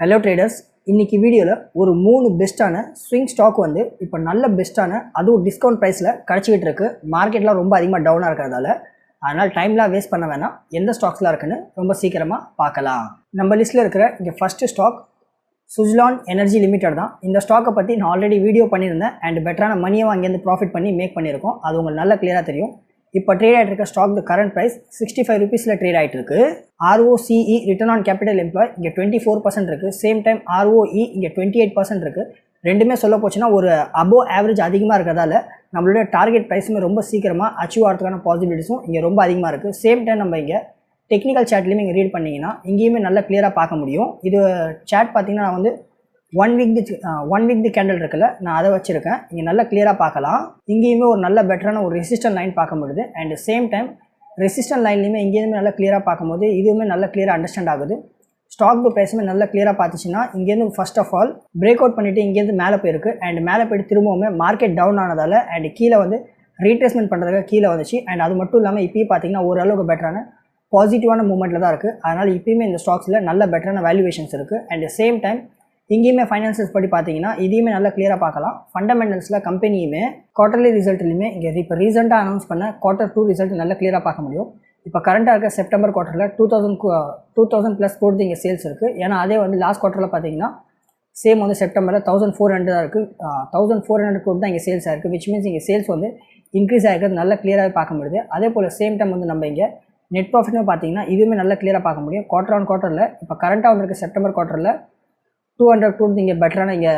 Hello traders இன்றைக்கி வீடியோவில் ஒரு மூணு பெஸ்ட்டான ஸ்விங் ஸ்டாக் வந்து இப்போ நல்ல பெஸ்ட்டான அதுவும் டிஸ்கவுண்ட் ப்ரைஸில் கிடச்சிக்கிட்டு இருக்குது மார்க்கெட்லாம் ரொம்ப அதிகமாக டவுனாக இருக்கிறதால. அதனால் டைம்லாம் வேஸ்ட் பண்ண வேணாம். எந்த ஸ்டாக்ஸ்லாம் இருக்குன்னு ரொம்ப சீக்கிரமாக பார்க்கலாம். நம்ம லிஸ்ட்டில் இருக்கிற இங்கே first stock Suzlon Energy Limited தான். இந்த ஸ்டாக்கை பற்றி நான் ஆல்ரெடி வீடியோ பண்ணியிருந்தேன். அண்ட் பெட்டரான மணியை அங்கேருந்து ப்ராஃபிட் பண்ணி மேக் பண்ணியிருக்கோம். அது உங்களுக்கு நல்லா கிளியராக தெரியும். இப்போ ட்ரேட் ஆகிட்டு இருக்க stock the current price sixty five ருபீஸில் ட்ரேட் ஆகிட்டு இருக்கு. ROCE return on capital employ இங்கே டுவெண்ட்டி ஃபோர் பர்சன்ட் இருக்குது சேம் டைம் ஆர்ஓஇ இங்கே டுவெண்ட்டி எயிட் பர்சன்ட் இருக்குது ரெண்டுமே சொல்ல போச்சுன்னா ஒரு அபோவ் ஆவரேஜ் அதிகமாக இருக்கிறதால நம்மளுடைய டார்கெட் ப்ரைஸுமே ரொம்ப சீக்கிரமாக அச்சீவ் ஆகிறதுக்கான பாசிபிலிட்டிஸும் இங்கே ரொம்ப அதிகமாக இருக்குது சேம் டைம் நம்ம இங்கே டெக்னிக்கல் சேட்லேயுமே இங்கே ரீட் பண்ணிங்கன்னா இங்கேயுமே நல்லா கிளியராக பார்க்க முடியும். இது சேட் பார்த்திங்கன்னா நான் வந்து one week the one week the candle இருக்குல்ல நான் அதை வச்சுருக்கேன். இங்கே நல்லா கிளியராக பார்க்கலாம். இங்கேயுமே ஒரு நல்ல பெட்டரான ஒரு ரெசிஸ்டன்ட் லைன் பார்க்க முடியுது. அண்ட் சேம் டைம் ரெசிஸ்டன்ட் லைன்லையுமே இங்கேயுமே நல்லா கிளியராக பார்க்கும்போது இதுவுமே நல்லா கிளியராக அண்டர்ஸ்டாண்ட் ஆகுது. ஸ்டாக் ப்ரைஸுமே நல்லா கிளியராக பார்த்துச்சுன்னா இங்கேருந்து first of all break out பண்ணிவிட்டு இங்கேருந்து மேலே போயிருக்கு. அண்ட் மேலே போயிட்டு திரும்பவுமே மார்க்கெட் டவுன் ஆனதால் அண்ட் கீழே வந்து ரீட்ரேஸ்மெண்ட் பண்ணுறதுக்காக கீழே வந்துச்சு. அண்ட் அது மட்டும் இல்லாமல் இப்போயும் பார்த்தீங்கன்னா ஓரளவுக்கு பெட்டரான பாசிட்டிவான மூமெண்ட்டில் தான் இருக்குது அதனால் இப்போயுமே இந்த ஸ்டாக்ஸில் நல்ல பெட்டரான வேல்யூவேஷன்ஸ் இருக்குது அண்ட் சேம் டைம் இங்கேயுமே ஃபைனான்சியல்ஸ் படி பார்த்தீங்கன்னா இதையுமே நல்லா கிளியராக பார்க்கலாம். ஃபண்டமெண்டல்ஸில் கம்பெனியுமே குவார்டர்லி ரிசல்ட்லையுமே இங்கே இப்போ ரீசெண்டாக அனௌன்ஸ் பண்ண குவார்டர் டூ ரிசல்ட் நல்லா கிளியராக பார்க்க முடியும். இப்போ கரண்ட்டாக இருக்க September குவார்ட்டரில் two thousand two thousand plus போடுறது இங்கே சேல்ஸ் இருக்குது ஏன்னா அதே வந்து லாஸ்ட் குவார்ட்டரில் பார்த்தீங்கன்னா சேம் வந்து செப்டம்பரில் தௌசண்ட் ஃபோர் ஹண்ட்ரட் தான் இருக்குது தௌசண்ட் ஃபோர் ஹண்ட்ரட் கோடி தான் இங்கே சேல்ஸ் ஆயிருக்கு விச் மீன்ஸ் இங்கே சேல்ஸ் வந்து இன்க்ரீஸ் ஆகிருக்கிறது நல்லா கிளியராகவே பார்க்க முடியுது. அதே போல் சேம் டைம் வந்து நம்ம இங்கே நெட் ப்ராஃபிட்னு பார்த்தீங்கன்னா இதுவுமே நல்லா கிளியராக பார்க்க முடியும். குவார்டர் ஆன் குவார்ட்டரில் இப்போ கரண்ட்டாக வந்துருக்க செப்டம்பர் குவார்ட்டரில் டூ ஹண்ட்ரட் க்ரோட் இங்கே பெட்டரான இங்கே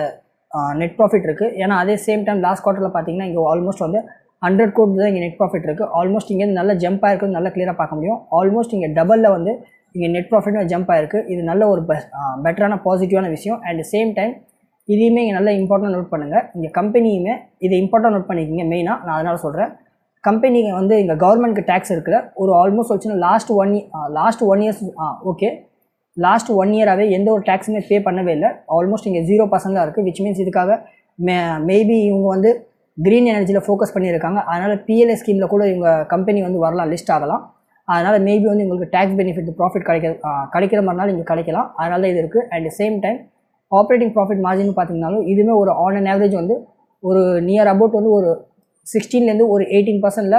நெட் ப்ராஃபிட் இருக்குது ஏன்னா அதே சேம் டைம் லாஸ்ட் குவார்ட்டரில் பார்த்தீங்கன்னா இங்கே ஆல்மோஸ்ட் வந்து ஹண்ட்ரட் கோட் தான் இங்கே நெட் ப்ராஃபிட் இருக்குது ஆல்மோஸ்ட் இங்கே நல்ல ஜம்ப் ஆயிருக்கு நல்லா கிளியராக பார்க்க முடியும். ஆல்மோஸ்ட் இங்கே டபுளில் வந்து இங்கே நெட் ப்ராஃபிட்டும் ஜம்ப் ஆயிருக்கு. இது நல்ல ஒரு பெட்டரான பாசிட்டிவான விஷயம். அண்ட் சேம் டைம் இதையுமே இங்கே நல்லா இம்பார்ட்டன்ட் நோட் பண்ணுங்கள் இங்கே கம்பெனியுமே இதை இம்பார்ட்டன்ட் நோட் பண்ணிக்கிங்க மெயினாக நான் அதனால் சொல்கிறேன் கம்பெனி வந்து இங்கே கவர்மெண்ட்க்கு டேக்ஸ் இருக்குல்ல ஒரு ஆல்மோஸ்ட் வச்சுன்னா last one last one years okay last one இயராகவே எந்த ஒரு டேக்ஸுமே பே பண்ணவே இல்லை. ஆல்மோஸ்ட் இங்கே ஜீரோ பர்சன்ட் தான் இருக்குது விச் மீன்ஸ் இதுக்காக மே மேபி இவங்க வந்து க்ரீன் எனர்ஜியில் ஃபோக்கஸ் பண்ணியிருக்காங்க. அதனால் பிஎல்ஏ ஸ்கீமில் கூட இவங்க கம்பெனி வந்து வரலாம் லிஸ்ட் ஆகலாம். அதனால் மேபி வந்து உங்களுக்கு டேக்ஸ் பெனிஃபிட் ப்ராஃபிட் கிடைக்க கிடைக்கிற மாதிரினாலும் இங்கே கிடைக்கலாம். அதனால தான் இது இருக்குது and same time operating profit margin பார்த்தீங்கனாலும் இதுவுமே ஒரு ஆன் அண்ட் ஆவரேஜ் வந்து ஒரு நியர் அபவுட் வந்து ஒரு சிக்ஸ்டீன்லேருந்து ஒரு எயிட்டீன் பர்சன்டில்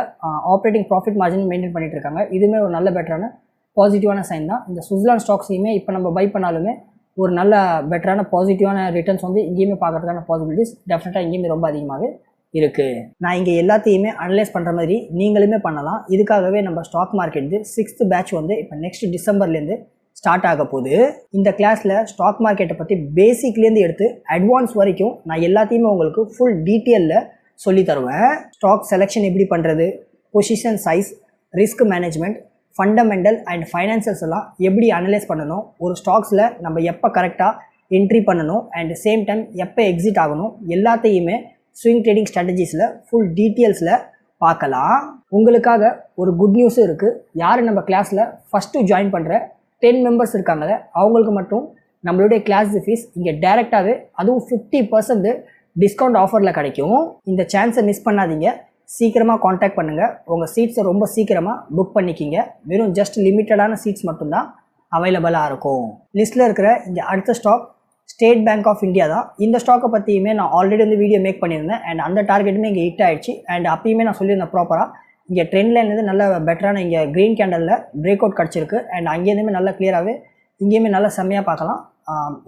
ஆப்ரேட்டிங் ப்ராஃபிட் மார்ஜின் மெயின்டைன் பண்ணிட்டு இருக்காங்க. இதுவுமே ஒரு நல்ல பெட்டரான பாசிட்டிவான சைன் தான். இந்த சுவிட்சர்லாண்ட் ஸ்டாக்ஸையுமே இப்போ நம்ம பை பண்ணாலுமே ஒரு நல்ல பெட்டரான பாசிட்டிவான ரிட்டர்ன்ஸ் வந்து இங்கேயுமே பார்க்கறதுக்கான பாசிபிலிட்டிஸ் டெஃபினட்டாக இங்கேயுமே ரொம்ப அதிகமாகவே இருக்குது நான் இங்கே எல்லாத்தையுமே அனலைஸ் பண்ணுற மாதிரி நீங்களுமே பண்ணலாம். இதுக்காகவே நம்ம ஸ்டாக் மார்க்கெட் சிக்ஸ்த் பேட்ச் வந்து இப்போ நெக்ஸ்ட் டிசம்பர்லேருந்து ஸ்டார்ட் ஆக போகுது. இந்த கிளாஸில் ஸ்டாக் மார்க்கெட்டை பற்றி பேசிக்லேருந்து எடுத்து அட்வான்ஸ் வரைக்கும் நான் எல்லாத்தையுமே உங்களுக்கு ஃபுல் டீட்டெயிலில் சொல்லி தருவேன். ஸ்டாக் செலெக்ஷன் எப்படி பண்ணுறது position size risk management fundamental and financials எல்லாம் எப்படி அனலைஸ் பண்ணணும்? ஒரு ஸ்டாக்ஸில் நம்ம எப்போ கரெக்டாக என்ட்ரி பண்ணணும்? அண்ட் சேம் டைம் எப்போ எக்ஸிட் ஆகணும்? எல்லாத்தையுமே ஸ்விங் ட்ரேடிங் ஸ்ட்ராட்டஜிஸில் ஃபுல் டீட்டெயில்ஸில் பார்க்கலாம். உங்களுக்காக ஒரு குட் நியூஸும் இருக்குது யார் நம்ம கிளாஸில் ஃபஸ்ட்டு ஜாயின் பண்ணுற டென் மெம்பர்ஸ் இருக்காங்கல்ல அவங்களுக்கு மட்டும் நம்மளுடைய கிளாஸ் ஃபீஸ் இங்கே டேரெக்டாகவே அதுவும் ஃபிஃப்டி பர்சன்ட் டிஸ்கவுண்ட் ஆஃபரில் கிடைக்கும். இந்த சான்ஸை மிஸ் பண்ணாதீங்க. சீக்கிரமாக காண்டாக்ட் பண்ணுங்கள் உங்கள் சீட்ஸை ரொம்ப சீக்கிரமாக புக் பண்ணிக்கிங்க. வெறும் ஜஸ்ட் லிமிட்டடான சீட்ஸ் மட்டும்தான் அவைலபிளாக இருக்கும். லிஸ்ட்டில் இருக்கிற இந்த அடுத்த stock State Bank of India தான். இந்த ஸ்டாக்கை பற்றியுமே நான் ஆல்ரெடி வந்து வீடியோ மேக் பண்ணியிருந்தேன். அண்ட் அந்த டார்கெட்டுமே இங்கே ஹிட் ஆகிடுச்சு அண்ட் அப்பயுமே நான் சொல்லியிருந்தேன் ப்ராப்பராக இங்கே ட்ரெண்ட் லைன்லேருந்து நல்ல பெட்டரான இங்கே க்ரீன் கேண்டலில் பிரேக் அவுட் கிடச்சிருக்கு. அண்ட் அங்கேருந்துமே நல்லா கிளியராகவே இங்கேயுமே நல்லா செம்மையாக பார்க்கலாம்.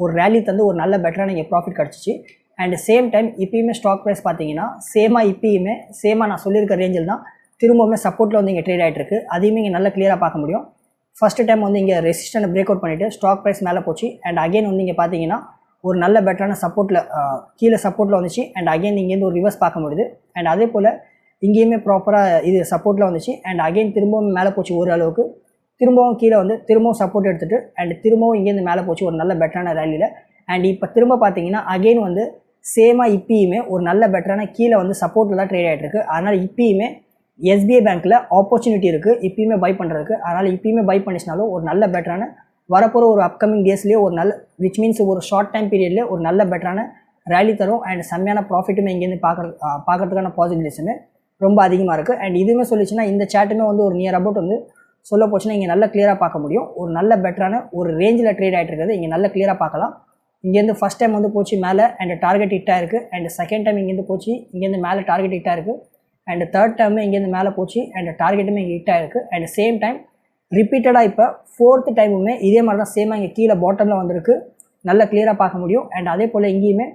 ஒரு ரேலி தந்து ஒரு நல்ல பெட்டரான இங்கே ப்ராஃபிட் கிடச்சிச்சு. அண்ட் சேம் டைம் இப்பயுமே ஸ்டாக் ப்ரைஸ் பார்த்தீங்கன்னா சேமாக இப்பயுமே சேமாக நான் சொல்லியிருக்க ரேஞ்சில் தான் திரும்பவுமே சப்போர்ட்டில் வந்து இங்கே ட்ரேட் ஆகிட்டு இருக்கு அதையுமே இங்கே நல்லா கிளியராக பார்க்க முடியும். ஃபஸ்ட்டு டைம் வந்து இங்கே ரெசிஸ்டன்ட் பிரேக் அவுட் பண்ணிவிட்டு ஸ்டாக் ப்ரைஸ் மேலே போச்சு. அண்ட் அகைன் வந்து இங்கே பார்த்தீங்கன்னா ஒரு நல்ல பெட்டரான சப்போர்ட்டில் கீழே சப்போர்ட்டில் வந்துச்சு. அண்ட் அகைன் இங்கேருந்து ஒரு ரிவர்ஸ் பார்க்க முடியுது. அண்ட் அதே போல் இங்கேயுமே ப்ராப்பராக இது சப்போர்ட்டில் வந்துச்சு. அண்ட் அகைன் திரும்பவும் மேலே போச்சு ஓரளவுக்கு திரும்பவும் கீழே வந்து திரும்பவும் சப்போர்ட் எடுத்துகிட்டு அண்ட் திரும்பவும் இங்கேருந்து மேலே போச்சு ஒரு நல்ல பெட்டரான ரேலியில் அண்ட் இப்போ திரும்ப பார்த்தீங்கன்னா அகைன் வந்து சேமாக இப்பயுமே ஒரு நல்ல பெட்டரான கீழே வந்து சப்போர்ட்டில் தான் ட்ரேட் ஆகிட்டு இருக்கு அதனால் இப்பயுமே எஸ்பிஐ பேங்க்கில் ஆப்பர்ச்சுனிட்டி இருக்குது இப்பயுமே பை பண்ணுறதுக்கு அதனால் இப்பயுமே பை பண்ணிச்சினாலும் ஒரு நல்ல பெட்டரான வரப்போகிற ஒரு அப்கமிங் டேஸ்லேயே ஒரு நல்ல விச் மீன்ஸ் ஒரு ஷார்ட் டைம் பீரியட்லேயே ஒரு நல்ல பெட்டரான ரேலி தரும். அண்ட் செம்மையான ப்ராஃபிட்டுமே இங்கேருந்து பார்க்குறது பார்க்குறதுக்கான பாசிபிலிட்டிஸுமே ரொம்ப அதிகமாக இருக்குது அண்ட் இதுவுமே சொல்லிச்சுன்னா இந்த சேட்டுமே வந்து ஒரு நியர் அபவுட் வந்து சொல்ல போச்சுன்னா இங்கே நல்ல கிளியராக பார்க்க முடியும். ஒரு நல்ல பெட்டரான ஒரு ரேஞ்சில் ட்ரேட் ஆகிட்டு இருக்கிறது இங்கே நல்ல கிளியராக பார்க்கலாம். இங்கேருந்து ஃபஸ்ட் டைம் வந்து போச்சு மேலே அண்ட் டார்கெட் ஹிட்டாக இருக்குது அண்ட் செகண்ட் டைம் இங்கேருந்து போச்சு இங்கேருந்து மேலே டார்கெட் ஹிட்டாக இருக்குது அண்ட் தேர்ட் டைம் இங்கேருந்து மேலே போச்சு அண்ட் டார்கெட்டுமே இங்கே ஹிட்டாக இருக்குது அண்ட் சேம் டைம் ரிப்பீட்டடாக இப்போ ஃபோர்த்து டைமுமே இதே மாதிரி தான் சேமாக இங்கே கீழே பாட்டமில் வந்திருக்கு. நல்லா கிளியராக பார்க்க முடியும். அண்ட் அதே போல் இங்கேயுமே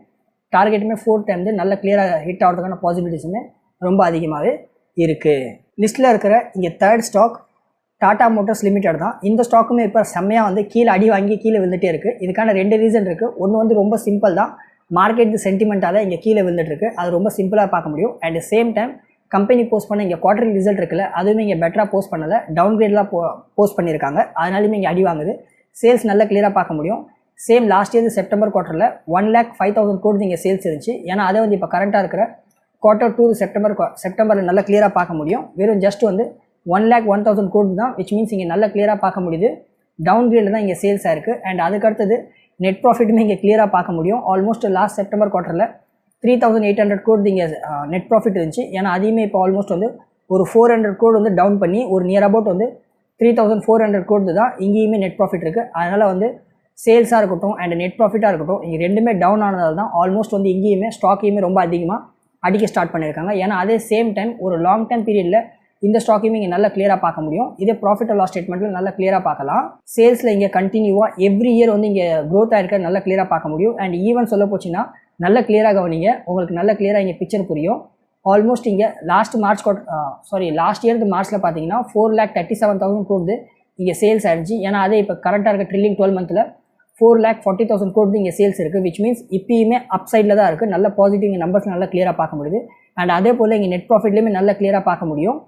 டார்கெட்டுமே ஃபோர்த் டைம் வந்து நல்ல கிளியராக ஹிட் ஆகிறதுக்கான பாசிபிலிட்டிஸுமே ரொம்ப அதிகமாகவே இருக்குது லிஸ்ட்டில் இருக்கிற இங்கே third stock Tata Motors Limited தான். இந்த ஸ்டாக்குமே இப்போ செம்மையாக வந்து கீழே அடி வாங்கி கீழே விழுந்துட்டே இருக்குது இதுக்கான ரெண்டு ரீசன் இருக்குது ஒன்று வந்து ரொம்ப சிம்பிள் தான். மார்க்கெட் சென்டிமெண்ட்டால் இங்கே கீழே விழுந்துட்டுருக்கு அது ரொம்ப சிம்பிளாக பார்க்க முடியும். At same time company post பண்ண இங்கே குவார்டர்லி ரிசல்ட் இருக்குல்ல அதுவுமே இங்கே பெட்டராக போஸ்ட் பண்ணலை. டவுன் கிரேட்லாம் போ போஸ்ட் பண்ணியிருக்காங்க. அதனாலுமே இங்கே அடி வாங்குது. சேல்ஸ் நல்லா கிளியராக பார்க்க முடியும். சேம் லாஸ்ட் இயர் செப்டம்பர் குவார்ட்டரில் ஒன் லேக் ஃபைவ் தௌசண்ட் கோடி இங்கே சேல்ஸ் இருந்துச்சு. ஏன்னா அதை வந்து இப்போ கரண்ட்டாக இருக்கிற குவார்ட்டர் டூ செப்டம்பர் செப்டம்பரில் நல்லா கிளியராக பார்க்க முடியும். வெறும் ஜஸ்ட் வந்து ஒன் லேக் ஒன் தௌசண்ட் கோடி தான் விச் மீன்ஸ் இங்கே நல்லா கிளியராக பார்க்க முடியுது. டவுன் கிரேடில் தான் இங்கே சேல்ஸ் ஆயிருக்கு அண்ட் அதுக்கடுத்தது நெட் ப்ராஃபிட்டுமே இங்கே கிளியராக பார்க்க முடியும். ஆல்மோஸ்ட் லாஸ்ட் செப்டம்பர் குவார்ட்டரில் த்ரீ தௌசண்ட் எயிட் ஹண்ட்ரட் கோடி இங்கே நெட் ப்ராஃபிட் இருந்துச்சு. ஏன்னா அதையுமே இப்போ ஆல்மோஸ்ட் வந்து ஒரு ஃபோர் ஹண்ட்ரட் கோடி வந்து டவுன் பண்ணி ஒரு நியர் அபவுட் வந்து three thousand four hundred crore தான் இங்கேயுமே நெட் ப்ராஃபிட் இருக்குது அதனால் வந்து சேல்ஸாக இருக்கட்டும் அண்ட் நெட் ப்ராஃபிட்டாக இருக்கட்டும் இங்கே ரெண்டுமே டவுன் ஆனதால் தான் ஆல்மோஸ்ட் வந்து இங்கேயுமே ஸ்டாக்கையுமே ரொம்ப அதிகமாக அடிக்க ஸ்டார்ட் பண்ணியிருக்காங்க ஏன்னா அதே சேம் டைம் ஒரு லாங் டைம் பீரியடில் இந்த ஸ்டாக்கையும் இங்கே நல்லா கிளியராக பார்க்க முடியும். இதே ப்ராஃபிட் லாஸ் ஸ்டேட்மெண்ட்டில் நல்லா கிளியராக பார்க்கலாம். சேல்ஸில் இங்கே கண்டினியூவாக எவ்ரி இயர் வந்து இங்கே க்ரோத் ஆயிருக்க நல்லா கிளியராக பார்க்க முடியும். அண்ட் ஈவன் சொல்ல போச்சுன்னா நல்ல கிளியராக கவனிங்க. உங்களுக்கு நல்ல கிளியராக இங்கே பிக்சர் புரியும். ஆல்மோஸ்ட் இங்கே லாஸ்ட் மார்ச் கோட் சாரி லாஸ்ட் இயருக்கு மார்ச்சில் பார்த்தீங்கன்னா four lakh thirty seven thousand கோடு இங்கே சேல்ஸ் ஆகிடுச்சு ஏன்னா அதே இப்போ கரெக்டாக இருக்க ட்ரில்லிங் டுவெல் மந்தில் ஃபோர் லேக் ஃபார்ட்டி தௌசண்ட் கோடி இங்கே சேல்ஸ் இருக்குது விச் மீன்ஸ் இப்பயுமே அப் சைடில் தான் இருக்குது நல்ல பாசிட்டிவ் இங்கே நம்பர்ஸ் நல்லா கிளியராக பார்க்க முடியுது. அண்ட் அதே போல் இங்கே நெட் ப்ராஃபிட்லேயுமே நல்லா கிளியராக பார்க்க முடியும்.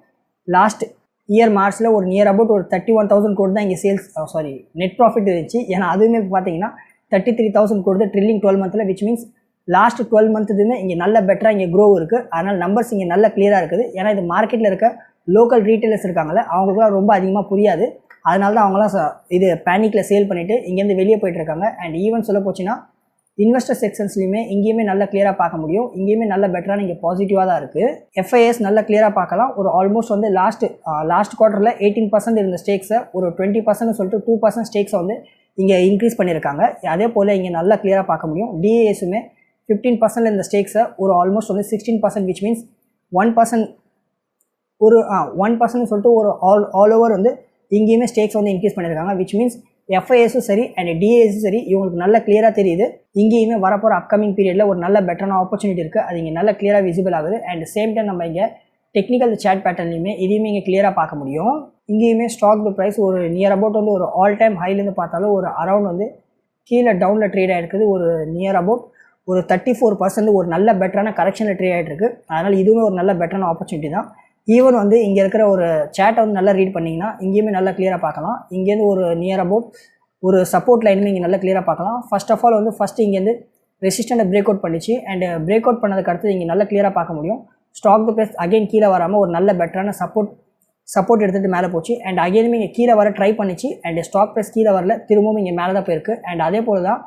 லாஸ்ட் இயர் மார்ச்சில் ஒரு நியர் அபவுட் ஒரு தேர்ட்டி ஒன் தௌசண்ட் கோடி தான் இங்கே சேல்ஸ் சாரி நெட் ப்ராஃபிட் இருந்துச்சு. ஏன்னா அதுவுமே பார்த்தீங்கன்னா தேர்ட்டி த்ரீ தௌசண்ட் கொடுத்து ட்ரில்லிங் டுவெல் மந்தில் விச் மீன்ஸ் லாஸ்ட் டுவெல் மந்த்துமே இங்கே நல்ல பெட்டராக இங்கே க்ரோ இருக்குது அதனால் நம்பர்ஸ் இங்கே நல்ல கிளியராக இருக்குது. ஏன்னா இது மார்க்கெட்டில் இருக்க லோக்கல் ரீட்டைலர்ஸ் இருக்காங்களே அவங்களுக்குலாம் ரொம்ப அதிகமாக புரியாது. அதனால தான் அவங்களாம் ச- இது பேனிக்கில் சேல் பண்ணிவிட்டு இங்கேருந்து வெளியே போயிட்டு இருக்காங்க. அண்ட் ஈவன் சொல்ல போச்சுன்னா இன்வெஸ்டர் செக்ஷன்ஸ்லையுமே இங்கேயுமே நல்ல கிளியராக பார்க்க முடியும். இங்கேயுமே நல்ல பெட்டரான இங்கே பாசிட்டிவாக தான் இருக்குது எஃப்ஐஎஸ் நல்ல கிளியராக பார்க்கலாம். ஒரு ஆல்மோஸ்ட் வந்து லாஸ்ட் லாஸ்ட் குவார்ட்டரில் எயிட்டீன் பர்சன்ட் இருந்த ஸ்டேக்ஸை ஒரு டுவெண்ட்டி பர்சன்ட் சொல்லிட்டு டூ பர்சன்ட் ஸ்டேக்ஸை வந்து இங்கே இன்க்ரீஸ் பண்ணியிருக்காங்க. அதே போல் இங்கே நல்லா கிளியராக பார்க்க முடியும். டிஏஎஸுமே ஃபிஃப்டீன் பர்சன்ட் இருந்த ஸ்டேக்ஸை ஒரு ஆல்மோஸ்ட் வந்து sixteen percent which means one percent ஒரு ஒன் பர்சன்ட் சொல்லிட்டு ஒரு ஆல் ஆல் ஓவர் வந்து இங்கேயுமே ஸ்டேக்ஸ் வந்து இன்க்ரீஸ் பண்ணியிருக்காங்க விச் மீன்ஸ் எஃப்ஐஎஸும் சரி அண்ட் டிஏஎஸும் சரி இவங்களுக்கு நல்லா கிளியராக தெரியுது. இங்கேயுமே வரப்போகிற அப்கமிங் பீரியடில் ஒரு நல்ல பெட்டரான ஆப்பர்ச்சுனிட்டி இருக்குது அது இங்கே நல்லா கிளியராக விசிபிள் ஆகுது. அண்ட் சேம் டைம் நம்ம இங்கே டெக்னிக்கல் சேட் பேட்டர்லையுமே இதையுமே இங்கே கிளியராக பார்க்க முடியும். இங்கேயுமே ஸ்டாக் ப்ரைஸ் ஒரு நியர் அபவுட் வந்து ஒரு ஆல் டைம் ஹைலேருந்து பார்த்தாலும் ஒரு அரௌண்ட் வந்து கீழே டவுனில் ட்ரேட் ஆகிருக்குது ஒரு நியர் அபவுட் ஒரு தேர்ட்டி ஃபோர் பர்சன்ட் ஒரு நல்ல பெட்டரான கரெக்ஷனில் ட்ரேட் ஆகிட்டு இருக்கு. அதனால் இதுவுமே ஒரு நல்ல பெட்டரான ஆப்பர்ச்சுனிட்டி தான். ஈவன் வந்து இங்கே இருக்கிற ஒரு சேட்டை வந்து நல்லா ரீட் பண்ணிங்கன்னா இங்கேயுமே நல்லா கிளியராக பார்க்கலாம். இங்கேருந்து ஒரு நியர் அபவுட் ஒரு சப்போர்ட் லைனுமே இங்கே நல்லா கிளியராக பார்க்கலாம். ஃபர்ஸ்ட் ஆஃப் ஆல் வந்து ஃபஸ்ட்டு இங்கேருந்து ரெசிஸ்டண்ட்டை பிரேக் அவுட் பண்ணிச்சு. அண்ட் பிரேக் அவுட் பண்ணதுக்கு அடுத்து இங்கே நல்லா கிளியராக பார்க்க முடியும். ஸ்டாக் ப்ரைஸ் அகைன் கீழே வராமல் ஒரு நல்ல பெட்டரான சப்போர்ட் சப்போர்ட் எடுத்துகிட்டு மேலே போச்சு. அண்ட் அகைனுமே இங்கே கீழே வர ட்ரை பண்ணிச்சு. அண்ட் ஸ்டாக் ப்ரைஸ் கீழே வரல. திரும்பவும் இங்கே மேலே தான் போயிருக்கு. அண்ட் அதே போல் தான்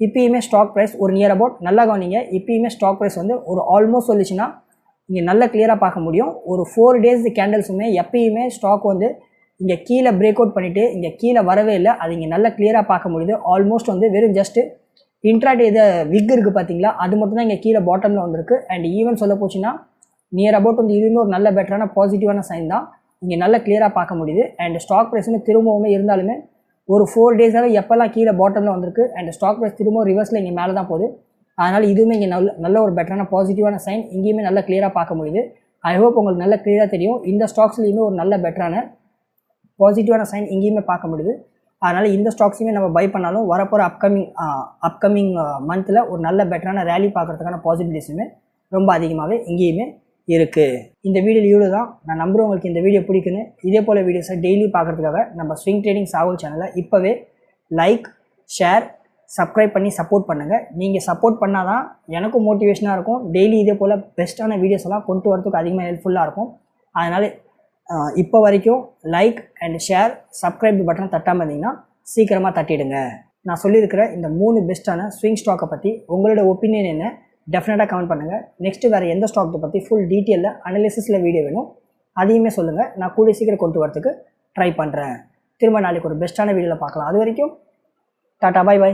இப்பயுமே ஸ்டாக் ப்ரைஸ் ஒரு நியர் அபவுட் நல்லா கவனிங்க. இப்பயுமே ஸ்டாக் ப்ரைஸ் வந்து ஒரு ஆல்மோஸ்ட் சொல்லிச்சுன்னா இங்கே நல்லா கிளியராக பார்க்க முடியும். ஒரு ஃபோர் டேஸ் கேண்டல்ஸுமே எப்பயுமே ஸ்டாக் வந்து இங்கே கீழே பிரேக் அவுட் பண்ணிவிட்டு இங்கே கீழே வரவே இல்லை. அது இங்கே நல்லா கிளியராக பார்க்க முடியுது. ஆல்மோஸ்ட் வந்து வெறும் ஜஸ்ட்டு இன்ட்ராடே இதை விக் இருக்குது பார்த்தீங்களா அது மட்டும் தான் இங்கே கீழே பாட்டமில் வந்திருக்கு. அண்ட் ஈவன் சொல்ல போச்சுன்னா நியர் அபவுட் வந்து இதுவுமே ஒரு நல்ல பெட்டரான பாசிட்டிவான சைன் தான். இங்கே நல்லா கிளியராக பார்க்க முடியுது. அண்ட் ஸ்டாக் ப்ரைஸுமே திரும்பவுமே இருந்தாலுமே ஒரு ஃபோர் டேஸாக எப்போல்லாம் கீழே பாட்டமில் வந்திருக்கு அண்ட் ஸ்டாக் ப்ரைஸ் திரும்பவும் ரிவர்ஸில் இங்கே மேலே தான் போகுது. அதனால் இதுவுமே இங்கே நல்ல நல்ல ஒரு பெட்டரான பாசிட்டிவான சைன் இங்கேயுமே நல்ல கிளியராக பார்க்க முடியுது. ஐ ஹோப் உங்களுக்கு நல்ல கிளியராக தெரியும். இந்த ஸ்டாக்ஸ்லேயுமே ஒரு நல்ல பெட்டரான பாசிட்டிவான சைன் இங்கேயுமே பார்க்க முடியுது. அதனால் இந்த ஸ்டாக்ஸுமே நம்ம பை பண்ணாலும் வரப்போகிற அப்கமிங் அப்கமிங் மந்தில் ஒரு நல்ல பெட்டரான ரேலி பார்க்குறதுக்கான பாசிபிலிட்டிஸுமே ரொம்ப அதிகமாகவே இங்கேயுமே இருக்குது இந்த வீடியோ இவ்வளோ தான். நான் நம்புறேன் உங்களுக்கு இந்த வீடியோ பிடிக்குன்னு இதே போல் வீடியோஸை டெய்லி பார்க்குறதுக்காக நம்ம ஸ்விங் ட்ரேடிங் சாகுல் சேனலை இப்போவே லைக் ஷேர் சப்ஸ்கிரைப் பண்ணி சப்போர்ட் பண்ணுங்கள் நீங்கள் சப்போர்ட் பண்ணால் தான் எனக்கும் மோட்டிவேஷனாக இருக்கும். டெய்லி இதே போல் பெஸ்ட்டான வீடியோஸ் எல்லாம் கொண்டு வரதுக்கு அதிகமாக ஹெல்ப்ஃபுல்லாக இருக்கும். அதனால் இப்போ வரைக்கும் லைக் அண்ட் ஷேர் சப்ஸ்கிரைப் பட்டனை தட்டாமல் இருந்தீங்கன்னா சீக்கிரமாக தட்டிடுங்க. நான் சொல்லியிருக்கிற இந்த மூணு பெஸ்ட்டான ஸ்விங் ஸ்டாக்கை பற்றி உங்களோட ஒப்பீனியன் என்ன? டெஃபினட்டாக கமெண்ட் பண்ணுங்கள் நெக்ஸ்ட்டு வேறு எந்த ஸ்டாக்கை பற்றி ஃபுல் டீட்டெயிலில் அனலிசிஸில் வீடியோ வேணும். அதையுமே சொல்லுங்கள் நான் கூடிய சீக்கிரம் கொண்டு வரத்துக்கு ட்ரை பண்ணுறேன் திரும்ப நாளைக்கு ஒரு பெஸ்ட்டான வீடியோவில் பார்க்கலாம். அது வரைக்கும் டாட்டா பாய் பை